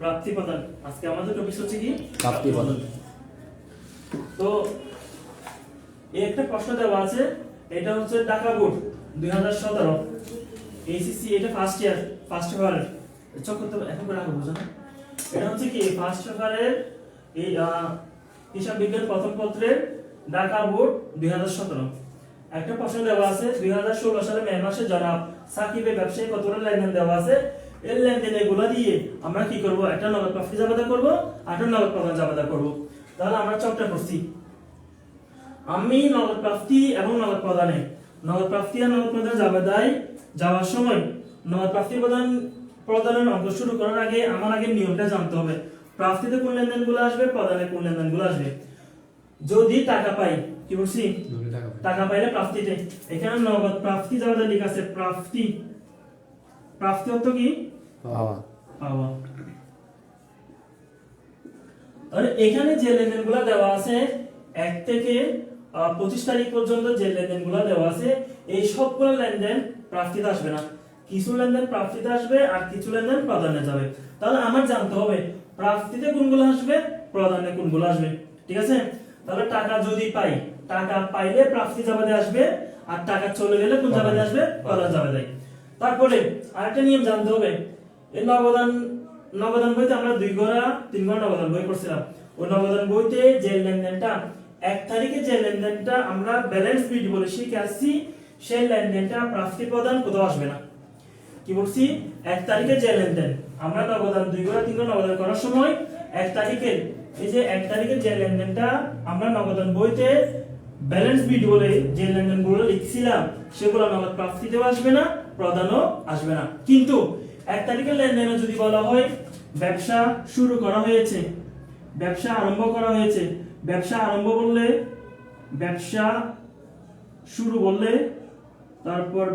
প্রাপ্তি প্রদান আজকে আমাদের টপিক হচ্ছে কি? প্রাপ্তি প্রদান। তো একটা প্রশ্ন দেওয়া আছে এটা হচ্ছে ঢাকা বোর্ড দুই হাজার সতেরো। এইচএসসি এটা ফার্স্ট ইয়ার ফার্স্ট পেপারের করতে এখন করে না? এটা হচ্ছে কি ফার্স্ট পেপারের এই হিসাব বিজ্ঞান প্রথম পত্রের ঢাকা বোর্ড দুই হাজার সতেরো। একটা প্রশ্ন দেওয়া আছে দুই হাজার ষোলো সালে মে মাসে জনাব সাকিবের ব্যবসায়ী কতটা লেনদেন দেওয়া আছে? এই লেনদেন এগুলো দিয়ে আমরা কি করব? একটা নগদ প্রাপ্তি জামাতা করব আর নগদ প্রদান জামাতা করব। তাহলে আমরা চকটা করছি। আমি নগদ প্রাপ্তি এবং নগদ প্রদানে। নগদ প্রাপ্তি আর নগদ প্রদান জাবেদায় যাওয়ার সময় নগদ প্রাপ্তি প্রদান প্রদানের অঙ্ক শুরু করার আগে আমার আগে নিয়মটা জানতে হবে। প্রাপ্তিতে কোন লেনদেনগুলো আসবে প্রদানে কোন লেনদেনগুলো আসবে? যদি টাকা পাই কি বলছি? টাকা পাই। টাকা পাইলে প্রাপ্তিতে। এখানে নগদ প্রাপ্তি যাওয়াটা লেখা আছে প্রাপ্তি। প্রাপ্তি অর্থ কি? পাওয়া। পাওয়া। তাহলে এখানে যে লেনদেনগুলো দেওয়া আছে এক থেকে পঁচিশ তারিখ পর্যন্ত যে লেনদেনগুলো দেওয়া আছে এই সবগুলো লেনদেন প্রাপ্তিতে আসবে না। কিছু লেনদেন প্রাপ্তিতে আসবে আর কিছু লেনদেন প্রদানে যাবে। তাহলে আমার জানতে হবে প্রাপ্তিতে কোনগুলো আসবে প্রদানে কোনগুলো আসবে। ঠিক আছে? তাহলে টাকা যদি পাই টাকা পাইলে প্রাপ্তি জাবাদে আসবে আর টাকা চলে গেলে কোন জাবাদে আসবে? প্রদান জাবাদে তারপরে আরেকটা নিয়ম জানতে হবে। এই নবদান নবদান বইতে আমরা দুই গড়া তিন গড়া নবদান বই করছিলাম ওই নবদান বইতে যে লেনদেনটা, এক তারিখে যে লেনদেনটা আমরা ব্যালেন্স বিট বলে শিখে আসছি, সেই লেনদেনটা প্রাপ্তি প্রদান কোথাও আসবে না। কি বলছি? এক তারিখে যে লেনদেন, আমরা নবদান দুই গড়া তিন গড়া নগদান করার সময় এক তারিখে, এই যে এক তারিখে যে লেনদেনটা আমরা নগদান বইতে ব্যালেন্স বিট বলে যে লেনদেনগুলো লিখছিলাম, সেগুলো নগদ প্রাপ্তিতেও আসবে না প্রদানও আসবে না। কিন্তু এক তারিখের লেনদেনে যদি বলা হয় ব্যবসা শুরু করা হয়েছে, ব্যবসা আরম্ভ করা হয়েছে, ব্যবসা আরম্ভ বললে, ব্যবসা শুরু বললে, তারপর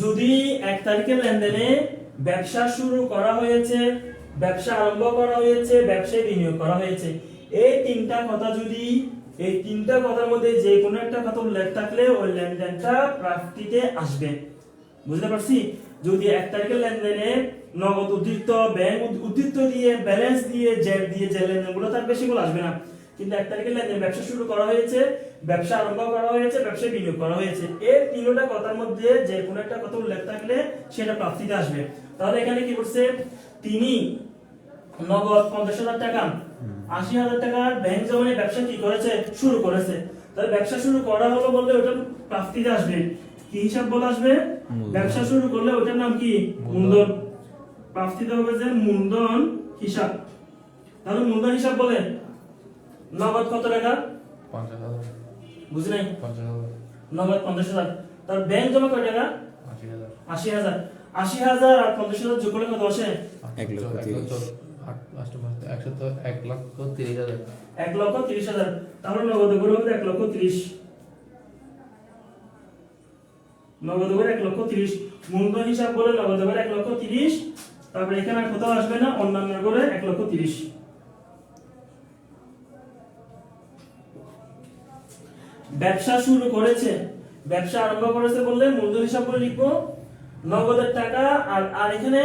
যদি এক তারিখের লেনদেনে ব্যবসা শুরু করা হয়েছে ব্যবসা আরম্ভ করা হয়েছে, ব্যবসায় বিনিয়োগ করা হয়েছে। এই তিনটা কথা যদি, এই তিনটা কথার মধ্যে যে কোনো একটা কথা উল্লেখ থাকলে ওই লেনদেনটা প্রাপ্তিতে আসবে। বুঝতে পারছি? যদি এক তারিখের লেনদেনে নগদ উদ্ধৃত ব্যাংক উদ্ধৃত দিয়ে ব্যালেন্স দিয়ে জেল দিয়ে যে লেনদেনগুলো থাকবে সেগুলো আসবে না। কিন্তু এক তারিখের লেনদেন ব্যবসা শুরু করা হয়েছে, ব্যবসা আরম্ভ করা হয়েছে, ব্যবসায় বিনিয়োগ করা হয়েছে। এই তিনটা কথার মধ্যে যে কোনো একটা কথা উল্লেখ থাকলে সেটা প্রাপ্তিতে আসবে। তাহলে এখানে কি করছে তিনি নগদ পঞ্চাশ হাজার টাকা আশি হাজার টাকার ব্যাংক জমানে ব্যবসা কি করেছে? শুরু করেছে। তাহলে ব্যবসা শুরু করা হলো বললে ওটা প্রাপ্তিতে আসবে। কি হিসাব বলে আসবে। ব্যবসা শুরু করলে ওটার নাম কি? মূলধন। প্রাপ্তিতে হবে যে মূলধন হিসাব। তাহলে মূলধন হিসাব বলে নগদ কত টাকা? পঞ্চাশ বুঝি নাই? নগদ পঞ্চাশ হাজার। তার ব্যাংক জমা কয় টাকা? আশি হাজার। আশি হাজার। আশি হাজার আর পঞ্চাশ হাজার যোগ করলে কত আসে? এক লক্ষ লক্ষ তিরিশ হাজার লক্ষ তিরিশ হাজার। তাহলে নগদ করে হবে লক্ষ তিরিশ। নগদ করে লক্ষ হিসাব বলে নগদ করে লক্ষ তারপরে এখানে কোথাও আসবে না, অন্যান্য করে এক লক্ষ তিরিশ। ব্যবসা শুরু করেছে। ব্যবসা আরম্ভ করেছে বললে মূলধন হিসাব করে লিখব। নগদের টাকা আর আর এখানে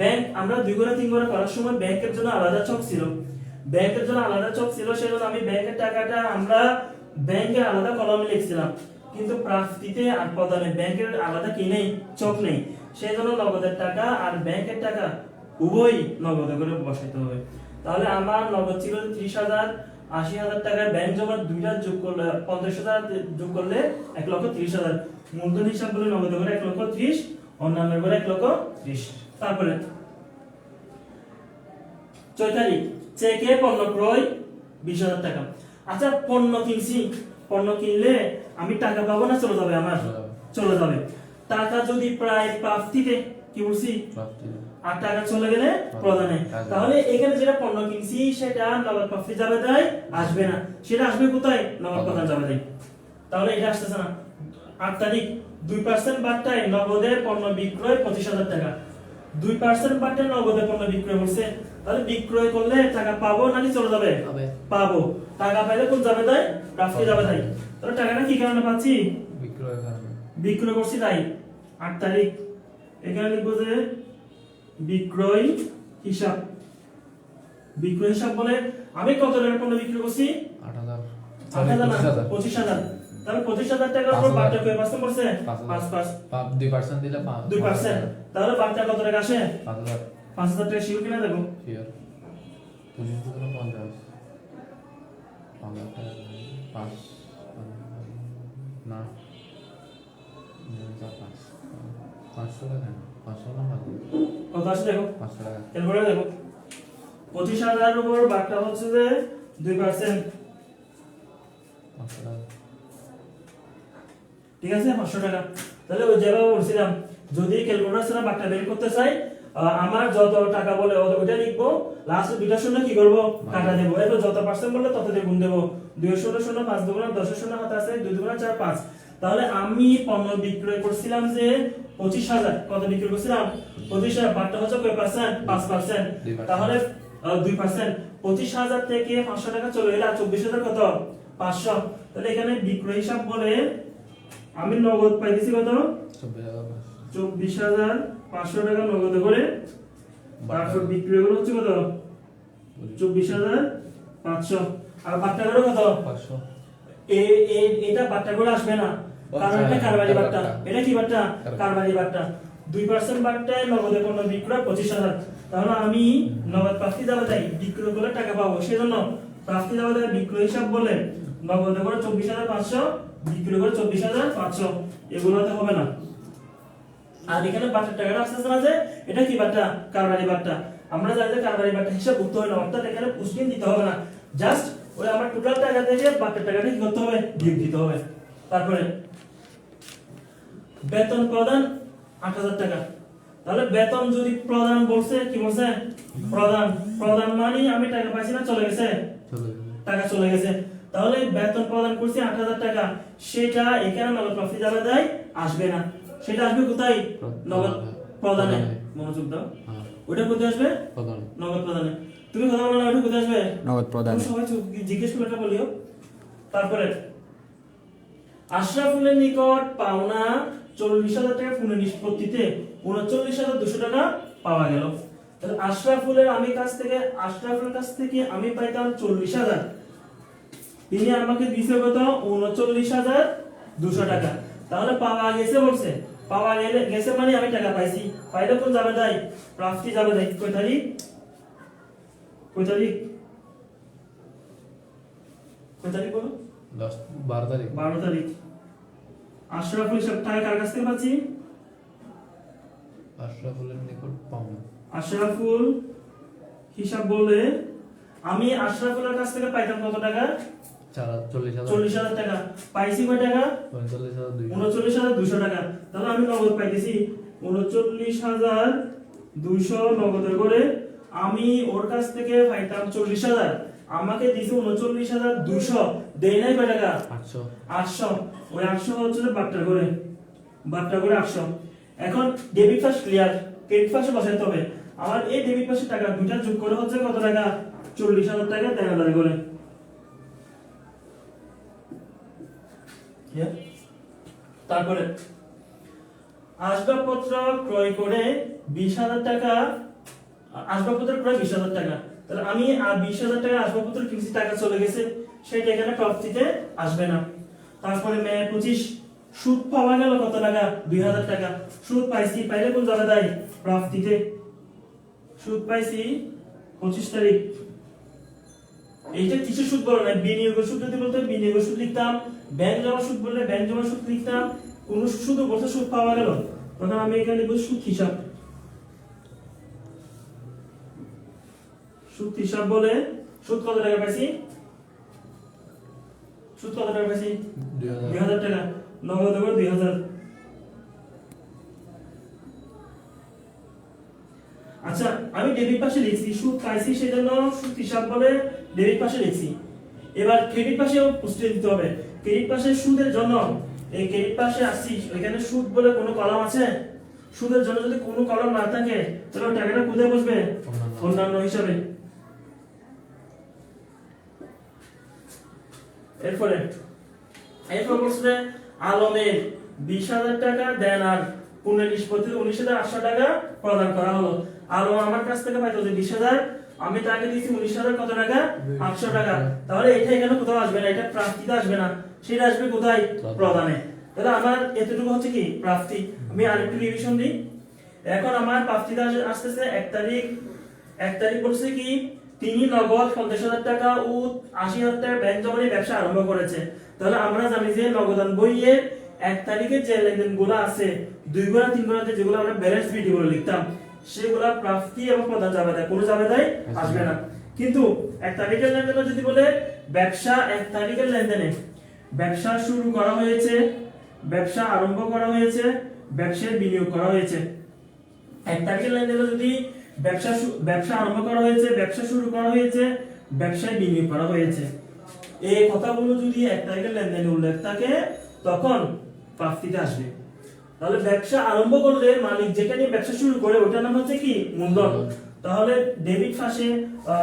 ব্যাংক, আমরা দুই করে তিন করে করার সময় ব্যাংকের জন্য আলাদা চক ছিল। ব্যাংকের জন্য আলাদা চক ছিল, সেজন্য আমি ব্যাংকের টাকাটা আমরা ব্যাংকের আলাদা কলমে লিখছিলাম। কিন্তু প্রাপ্তিতে আর প্রদানে ব্যাংকের আলাদা কি নেই? চক নেই। সেই জন্য নগদের টাকা আর ব্যাংকের টাকা উভয়ই নগদে করে বসাইতে হবে। তাহলে আমার নগদ ছিল ত্রিশ হাজার, আশি হাজার টাকায় ব্যাংক জমা দুইটা যোগ করলে, পঞ্চাশ হাজার যোগ করলে এক লক্ষ ত্রিশ হাজার। মূলধন হিসাব করে নগদ করে এক লক্ষ ত্রিশ অন্যান্য করে এক লক্ষ ত্রিশ। তারপরে ছয় তারিখ চেকে পণ্য ক্রয় বিশ হাজার টাকা। আচ্ছা পণ্য কিনছি পণ্য কিনলে আমি টাকা পাবো না চলে যাবে আমার? চলে যাবে। টাকা যদি প্রায় প্রাপ্তিতে কি বলছি আর টাকা চলে গেলে প্রদানে। তাহলে এখানে যেটা পণ্য কিনছি সেটা নগদ প্রাপ্তি যাবে তাই আসবে না। সেটা আসবে কোথায়? নগদ প্রদান যাবে তাই তাহলে এটা আসতেছে না। আট তারিখ দুই পার্সেন্ট বার্তায় নগদে পণ্য বিক্রয় পঁচিশ হাজার টাকা। দুই পার্সেন্ট বার্তায় নগদে পণ্য বিক্রয় করছে তাহলে বিক্রয় করলে টাকা পাবো নাকি চলে যাবে? পাবো। টাকা পাইলে কোন যাবে তাই? প্রাপ্তি যাবে তাই। তাহলে টাকাটা কি কারণে পাচ্ছি? বিক্রয়ের কারণে। বিক্রয় করছি তাই। আট তারিখ। এখানে লিখব যে বিক্রয় হিসাব। বিক্রয় হিসাব বলে আমি কত টাকা পণ্য বিক্রি করছি? আট হাজার। পঁচিশ হাজার। তাহলে পঁচিশ হাজার টাকার উপর হাজার। বারটা কয় পার্সেন্ট করছে? পাঁচ হাজার। পাঁচ দুই পার্সেন্ট দিলে পাঁচ দুই পার্সেন্ট তাহলে বারটা কত টাকা আসে? পাঁচ হাজার। পাঁচ হাজার টাকা শিও কিনা দেখো। শিওর পঁচিশ দুগুণ পঞ্চাশ। পাঁচ হাজার না। দুই হাজার পাঁচ। পাঁচশো টাকা পাঁচশো না কত আসে দেখো? পাঁচশো টাকা। এরপরে দেখো। পঁচিশ হাজারের উপর বারটা হচ্ছে যে দুই পার্সেন্ট ঠিক আছে? পাঁচশো টাকা। তাহলে ওই যেভাবে বলছিলাম যদি ক্যালকুলেটার ছাড়া বারটা বের করতে চাই আমার যত টাকা বলে ওইটা লিখব লাস্ট দুইটা শূন্য কি করব? কাটা দেবো। এরপর যত পার্সেন্ট বললে তত দিয়ে গুণ দেবো। দুই শূন্য শূন্য পাঁচ দুগুণ দশের শূন্য হাতে আছে দুই দুগুণ চার পাঁচ। তাহলে আমি পণ্য বিক্রয় করছিলাম যে পঁচিশ হাজার। কত বিক্রি করছিলাম? পঁচিশ হাজার। বারটা হচ্ছে কয় পার্সেন্ট পাঁচ পার্সেন্ট তাহলে দুই পার্সেন্ট পঁচিশ হাজার থেকে পাঁচশো টাকা চলে গেলে চব্বিশ হাজার কত? পাঁচশো। তাহলে এখানে বিক্রয় হিসাব বলে আমি নগদ পাইতেছি কত? চব্বিশ হাজার পাঁচশো। টাকা নগদ করে তারপর বিক্রি হলো হচ্ছে কত? চব্বিশ হাজার পাঁচশো। আর বাট্টা করে কত? পাঁচশো। এটা বাট্টা করে আসবে না। কারণ এটা কারবারি বাট্টা এটা কি বাট্টা কারবারি। বাট্টা দুই পার্সেন্ট বাট্টায় নগদে পণ্য বিক্রয় পঁচিশ হাজার। তাহলে আমি নগদ প্রাপ্তি বিক্রয় করলে টাকা পাবো। সেজন্য প্রাপ্তি বিক্রয় হিসাব বলে নগদে করে চব্বিশ হাজার পাঁচশো বিক্রয় করে চব্বিশ হাজার পাঁচশো। এগুলোতে হবে না। আর এখানে বাট্টার টাকাটা আসতেছে না যে এটা কি বাট্টা কারবারি বাট্টা আমরা জানি যে কারবারি বাট্টা হিসাব করতে হয় না অর্থাৎ এখানে পুষ্টিন দিতে হবে না। জাস্ট ওই আমার টোটাল টাকা থেকে বাট্টার টাকাটা কি করতে হবে? বিয়োগ দিতে হবে। তারপরে বেতন প্রদান আট হাজার টাকা। তাহলে বেতন যদি প্রদান বলছে কি বলছে? প্রদান। প্রদান মানে আমি টাকা পাইছি না চলে গেছে। টাকা চলে গেছে। তাহলে বেতন প্রদান করছি আট হাজার টাকা। সেটা এখানে নগদ প্রাপ্তি যাবে দেয় আসবে না। সেটা আসবে কোথায়? নগদ প্রদানে। মনোযোগ দাও। হ্যাঁ। ওটা কোথায় আসবে? নগদ প্রদানে। তুমি কথা বলো না ওটা কোথায় আসবে? নগদ প্রদানে। সবাই জিজ্ঞেস করে এটা বলিও। তারপরে আশরাফুলের নিকট পাওনা চল্লিশ হাজার টাকা পুনঃনিষ্পত্তিতে উনচল্লিশ হাজার দুশো টাকা পাওয়া গেল। তাহলে আশরাফুলের আমি কাছ থেকে আশরাফুলের কাছ থেকে আমি পাইতাম চল্লিশ হাজার। তিনি আমাকে দিছে কত? উনচল্লিশ হাজার দুশো টাকা। তাহলে পাওয়া গেছে বলছে। পাওয়া গেলে গেছে মানে আমি টাকা পাইছি। পাইলে কোন যাবে তাই? প্রাপ্তি যাবে তাই। কয় তারিখ? কয় তারিখ? কয় তারিখ বলো? দশ বারো তারিখ। বারো তারিখ। আশরাফুল সব টাকা কার কাছ থেকে পাচ্ছি? আশরাফুলের নিকট পাওনা আশরাফুল হিসাব বলে আমি আশরাফুলের কাছ থেকে পাইতাম কত টাকা? চল্লিশ হাজার। টাকা। পাইছি কয় টাকা? উনচল্লিশ হাজার দুশো টাকা। তাহলে আমি নগদ পাইতেছি। উনচল্লিশ হাজার দুইশো নগদে করে আমি ওর কাছ থেকে পাইতাম চল্লিশ হাজার। আমাকে দিছে উনচল্লিশ হাজার দুশো দেয় নাই কয় টাকা? আটশো। আটশো। ওই আটশো হচ্ছে যে বাট্টা করে। বাট্টা করে আটশো। এখন ডেবিট পাস ক্লিয়ার ক্রেডিট পাসে বসাইতে হবে। আমার এই ডেবিট পাসের টাকা দুইটা যোগ করে হচ্ছে কত টাকা? চল্লিশ হাজার টাকা দেড় হাজার করে। তারপরে, আসবাবপত্র ক্রয় করে বিশ হাজার টাকা, আসবাবপত্র ক্রয় বিশ হাজার টাকা। তাহলে আমি বিশ হাজার টাকা আসবাবপত্র কিনছি, টাকা চলে গেছে, সেটা এখানে প্রাপ্তিতে আসবে না। তারপরে মে পঁচিশ, সুদ পাওয়া গেল কত টাকা? দুই হাজার টাকা। সুদ পাইছি, পাইলে কোন যাবে তাই প্রাপ্তিতে সুদ পাইছি পঁচিশ তারিখ। এইটা কিছু সুদ বলো না? বিনিয়োগের সুদ যদি বলতে বিনিয়োগের সুদ লিখতাম ব্যাংক জমা সুদ বললে ব্যাংক জমা সুদ লিখতাম কোন সুদ বলতে সুদ পাওয়া গেল। তখন আমি এখানে লিখব সুদ হিসাব। সুদ হিসাব বলে সুদ কত টাকা পাইছি? সুদ কত টাকা পাইছি? দুই হাজার। দুই টাকা। নগদ দুই হাজার। আচ্ছা আমি ডেবিট পাশে লিখছি সুদ পাইছি সেজন্য সুদ হিসাব বলে ডেবিট পাশে লিখছি। এবার ক্রেডিট পাশেও পুষ্টি দিতে হবে। ক্রেডিট পাশে সুদের জন্য এই ক্রেডিট পাশে আসছি ওইখানে সুদ বলে কোনো কলাম আছে? সুদের জন্য যদি কোনো কলাম না থাকে তাহলে ওই টাকাটা কোথায় বসবে? অন্যান্য। অন্যান্য হিসাবে। এরপরে এরপর বলছে আলমের বিশ হাজার টাকা দেন আর পুনঃ নিষ্পত্তি উনিশ হাজার আটশো টাকা প্রদান করা হলো। আলম আমার কাছ থেকে পাইতো যে বিশ হাজার, আমি তাকে দিয়েছি উনিশ হাজার কত টাকা? আটশো টাকা। তাহলে এটা এখানে কোথাও আসবে না, এটা প্রাপ্তিতে আসবে না। সেটা আসবে কোথায়? প্রদানে। তাহলে আমার এতটুকু হচ্ছে কি? প্রাপ্তি। আমি আরেকটু রিভিশন দিই। এখন আমার প্রাপ্তিতে আসতেছে এক তারিখ। এক তারিখ বলছে কি? তিনি নগদ পঞ্চাশ হাজার টাকা ও আশি হাজার টাকা ব্যাংক জমা ব্যবসা আরম্ভ করেছে। তাহলে আমরা জানি যে নগদান বইয়ের এক তারিখের যে লেনদেনগুলো আছে দুই গোড়া তিন গোড়াতে যেগুলো আমরা ব্যালেন্স বিডি বলে লিখতাম সেগুলা প্রাপ্তি এবং প্রধান যাবে দেয় কোনো যাবে দেয় আসবে না। কিন্তু এক তারিখের লেনদেনে যদি বলে ব্যবসা এক তারিখের লেনদেনে। ব্যবসা শুরু করা হয়েছে ব্যবসা আরম্ভ করা হয়েছে ব্যবসায় বিনিয়োগ করা হয়েছে। এক তারিখের লেনদেনে যদি ব্যবসা ব্যবসা আরম্ভ করা হয়েছে ব্যবসা শুরু করা হয়েছে ব্যবসায় বিনিয়োগ করা হয়েছে। এই কথাগুলো যদি এক তারিখের লেনদেনে উল্লেখ থাকে তখন প্রাপ্তিতে আসবে। তাহলে ব্যবসা আরম্ভ করলে মালিক যেখানে ব্যবসা শুরু করে, ওটার নাম হচ্ছে কি? মূলধন তাহলে ডেবিট ফাঁসে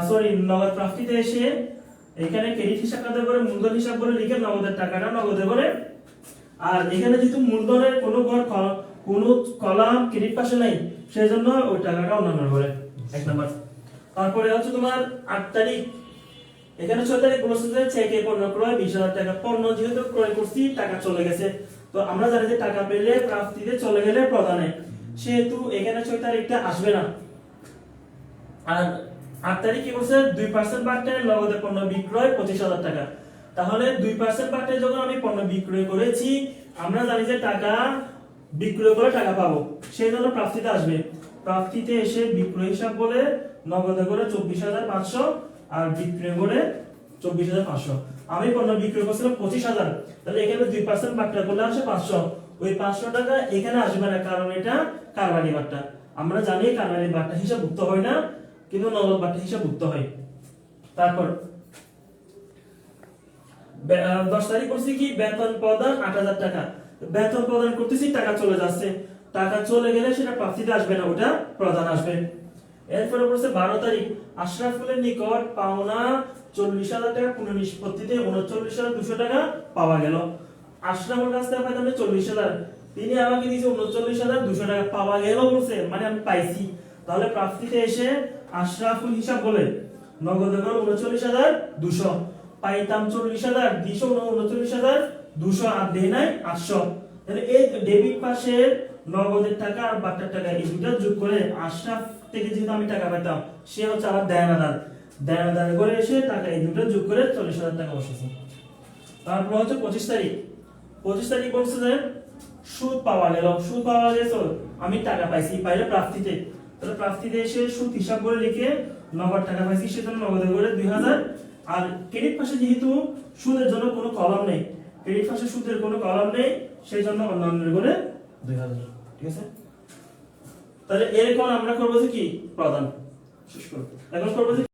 সরি নগদ প্রাপ্তিতে এসে এখানে ক্রেডিট হিসাব কাটা করে মূলধন হিসাব করে লিখে নগদের টাকাটা নগদে করে আর এখানে যেহেতু মূলধনের কোনো ঘর কোনো কলাম ক্রেডিট পাশে নাই সেই জন্য ওই টাকাটা অন্যান্য করে এক নাম্বার। তারপরে হচ্ছে তোমার আট তারিখ। এখানে ছয় তারিখ বলেছে যে চেকে পণ্য ক্রয়, বিশ হাজার টাকা পণ্য যেহেতু ক্রয় করছি, টাকা চলে গেছে। তো আমরা জানি যে টাকা পেলে প্রাপ্তিতে চলে গেলে প্রদানে। সেহেতু এখানে ছয় তারিখটা আসবে না। আর আট তারিখ কি বলছে দুই পার্সেন্ট বাড়তে নগদে পণ্য বিক্রয় পঁচিশ হাজার টাকা। তাহলে দুই পার্সেন্ট বাড়তে যখন আমি পণ্য বিক্রয় করেছি, আমরা জানি যে টাকা বিক্রয় করে টাকা পাবো। সেই জন্য প্রাপ্তিতে আসবে। প্রাপ্তিতে এসে বিক্রয় হিসাব বলে নগদে করে চব্বিশ হাজার পাঁচশো আর বিক্রয় করে চব্বিশ হাজার পাঁচশো। আমি পণ্য বিক্রয় করছিলাম পঁচিশ হাজার। তাহলে এখানে দুই পার্সেন্ট বাট্টা করলে আসে পাঁচশো। ওই পাঁচশো টাকা এখানে আসবে না, কারণ এটা কারবারি বাট্টা। আমরা জানি কারবারি বাট্টা হিসাব ভুক্ত হয় না, কিন্তু নগদ বাট্টা হিসাব ভুক্ত হয়। তারপর দশ তারিখ করছি কি? বেতন প্রদান আট হাজার টাকা। বেতন প্রদান করতেছি, টাকা চলে যাচ্ছে। টাকা চলে গেলে সেটা প্রাপ্তিতে আসবে না, ওটা প্রদান আসবে। এরপরে বলছে বারো তারিখ। আশরাফুলের নিকট পাওনা চল্লিশ হাজার টাকা পুনঃনিষ্পত্তিতে উনচল্লিশ হাজার দুশো টাকা পাওয়া গেল। আশরাফুল কাছ থেকে পাইতাম চল্লিশ হাজার। তিনি আমাকে দিয়েছে উনচল্লিশ হাজার দুশো টাকা পাওয়া গেল বলছে মানে আমি পাইছি। তাহলে প্রাপ্তিতে এসে আশরাফুল হিসাব বলে নগদে করে উনচল্লিশ হাজার দুশো। পাইতাম চল্লিশ হাজার, দুশো উনচল্লিশ হাজার দুশো, আর দেয় নাই আটশো। তাহলে এই ডেবিট পাশের নগদের টাকা আর বাটার টাকা, এই দুটো যোগ করে আশরাফ থেকে যেহেতু আমি টাকা পেতাম সে হচ্ছে আমার করে এসে টাকা এই দুটো যোগ করে চল্লিশ হাজার টাকা বসেছে। তারপর হচ্ছে পঁচিশ তারিখ। পঁচিশ তারিখ বলছে যে, সুদ পাওয়া গেল। সুদ পাওয়া গেছে আমি টাকা পাইছি, পাইলে প্রাপ্তিতে। তাহলে প্রাপ্তিতে এসে সুদ হিসাব করে লিখে নগদ টাকা পাইছি, সেজন্য নগদে করে দুই হাজার। আর ক্রেডিট পাশে যেহেতু সুদের জন্য কোনো কলম নেই, ক্রেডিট পাশে সুদের কোনো কলম নেই সেই জন্য অন্যান্য করে দুই হাজার, ঠিক আছে? তাহলে এরকম আমরা করব যে কি? প্রদান। শেষ করব। এখন করব যে